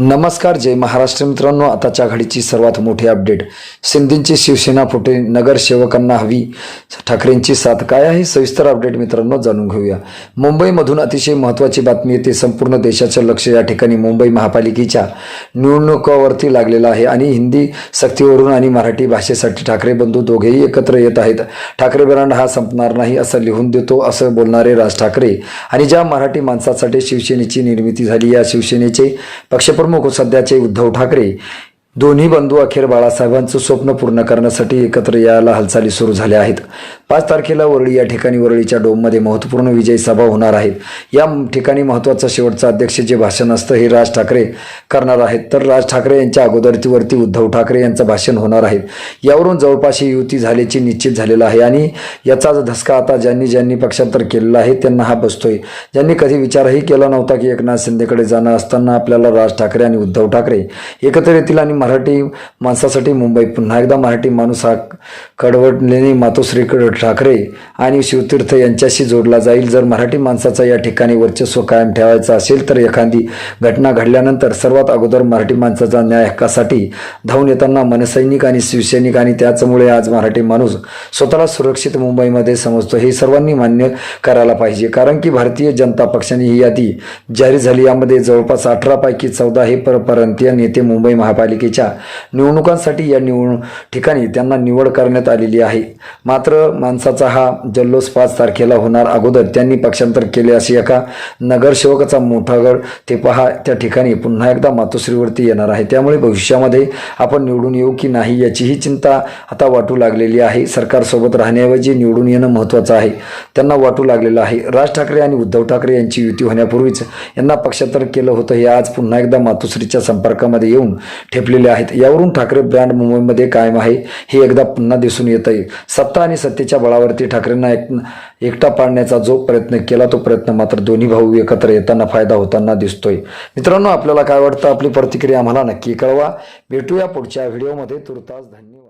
नमस्कार जय महाराष्ट्र मित्रांनो. आताच्या घडीची सर्वात मोठी अपडेट. सिंधींची शिवसेना फुटे नगरसेवकांना हवी. ठाकरेंची साथ काय आहे? सविस्तर अपडेट मित्रांनो जाणून घेऊया. मुंबईमधून अतिशय महत्त्वाची बातमी येते. संपूर्ण देशाचं लक्ष या ठिकाणी मुंबई महापालिकेच्या निवडणुकावरती लागलेलं आहे आणि हिंदी सक्तीवरून आणि मराठी भाषेसाठी ठाकरे बंधू दोघेही एकत्र येत आहेत. ठाकरे ब्रँड हा संपणार नाही असं लिहून देतो असं बोलणारे राज ठाकरे. आणि ज्या मराठी माणसासाठी शिवसेनेची निर्मिती झाली या शिवसेनेचे पक्षप्रमुख प्रमुख सध्याचे उद्धव ठाकरे दोन्ही बंधू अखेर बाळासाहेबांचं स्वप्न पूर्ण करण्यासाठी एकत्र यायला हालचाली सुरू झाल्या आहेत. पाच तारखेला वरळी या ठिकाणी वरळीच्या डोममध्ये महत्त्वपूर्ण विजयी सभा होणार आहेत या ठिकाणी महत्त्वाचं शेवटचं अध्यक्ष जे भाषण असतं हे राज ठाकरे करणार आहेत. तर राज ठाकरे यांच्या अगोदरतीवरती उद्धव ठाकरे यांचं भाषण होणार आहे. यावरून जवळपास ही युती झाल्याची निश्चित झालेलं आहे आणि याचाच धसका आता ज्यांनी ज्यांनी पक्षांतर केलेला आहे त्यांना हा बसतोय. ज्यांनी कधी विचारही केला नव्हता की एकनाथ शिंदेकडे जाणं असताना आपल्याला राज ठाकरे आणि उद्धव ठाकरे एकत्र येतील आणि मराठी माणसासाठी मुंबई पुन्हा एकदा मराठी माणूस हा कडवटलेने मातोश्री ठाकरे आणि शिवतीर्थ यांच्याशी जोडला जाईल. जर मराठी माणसाचा या ठिकाणी वर्चस्व कायम ठेवायचं असेल तर एखादी घटना घडल्यानंतर सर्वात अगोदर मराठी माणसाचा न्याय हक्कासाठी धावून येताना मनसैनिक आणि शिवसैनिक आणि त्याचमुळे आज मराठी माणूस स्वतःला सुरक्षित मुंबईमध्ये समजतो. हे सर्वांनी मान्य करायला पाहिजे. कारण की भारतीय जनता पक्षाने ही यादी जाहीर झाली. यामध्ये जवळपास अठरापैकी चौदा हे परप्रांतीय नेते मुंबई महापालिकेचे महापालिकेच्या निवडणुकांसाठी या निवड ठिकाणी त्यांना निवड करण्यात आलेली आहे. मात्र माणसाचा हा जल्लोष पाच तारखेला होणार अगोदर त्यांनी पक्षांतर केले असे एका नगरसेवकाचा मोठा गड ते पहा त्या ठिकाणी पुन्हा एकदा मातोश्रीवरती येणार आहे. त्यामुळे भविष्यामध्ये आपण निवडून येऊ की नाही याचीही चिंता आता वाटू लागलेली आहे. सरकारसोबत राहण्याऐवजी निवडून येणं महत्त्वाचं आहे. त्यांना वाटू लागलेलं आहे. राज ठाकरे आणि उद्धव ठाकरे यांची युती होण्यापूर्वीच यांना पक्षांतर केलं होतं. हे आज पुन्हा एकदा मातोश्रीच्या संपर्कामध्ये येऊन ठेपले ठेपलेले आहेत. यावरून ठाकरे ब्रँड मुंबईमध्ये कायम आहे. हे एकदा पुन्हा दिसून येत आहे सत्ता आणि सत्तेच्या बळावरती ठाकरेंना एक एकटा पाडण्याचा जो प्रयत्न केला तो प्रयत्न मात्र दोन्ही भाऊ एकत्र येताना फायदा होताना दिसतोय. मित्रांनो आपल्याला काय वाटतं? आपली प्रतिक्रिया आम्हाला नक्की कळवा. भेटूया पुढच्या व्हिडिओमध्ये तुर्तास धन्यवाद.